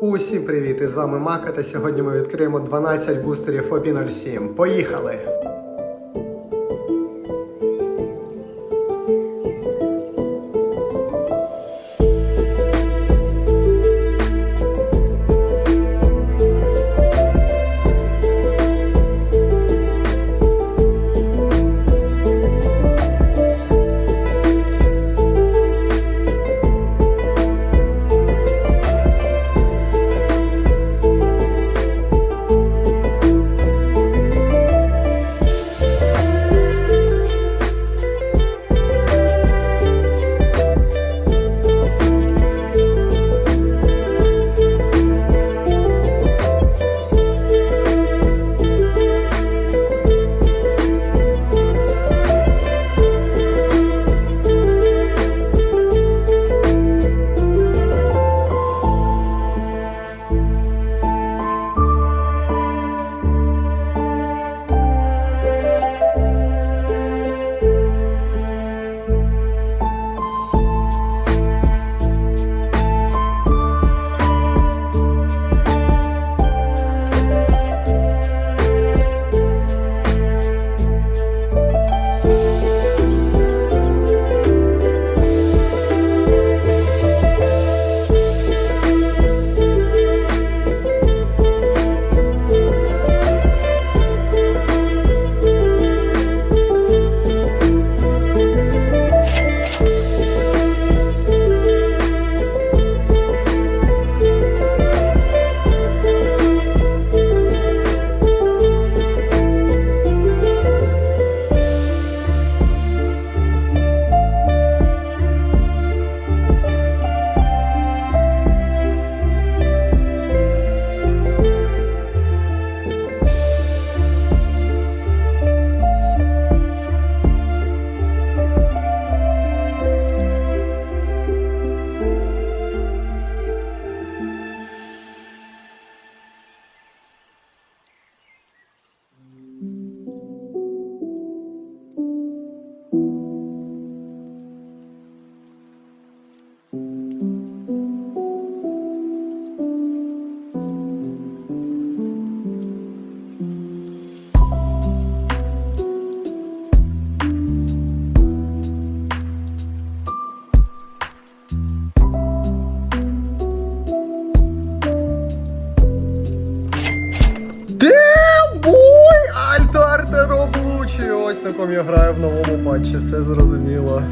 Усім привіт! І з вами Мака, та сьогодні ми відкриємо 12 бустерів OP 07. Поїхали! Ось на я граю в новому матчі, все зрозуміло.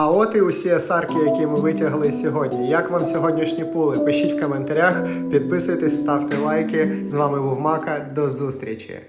А от і усі асарки, які ми витягли сьогодні. Як вам сьогоднішні пули? Пишіть в коментарях, підписуйтесь, ставте лайки. З вами був Мака. До зустрічі!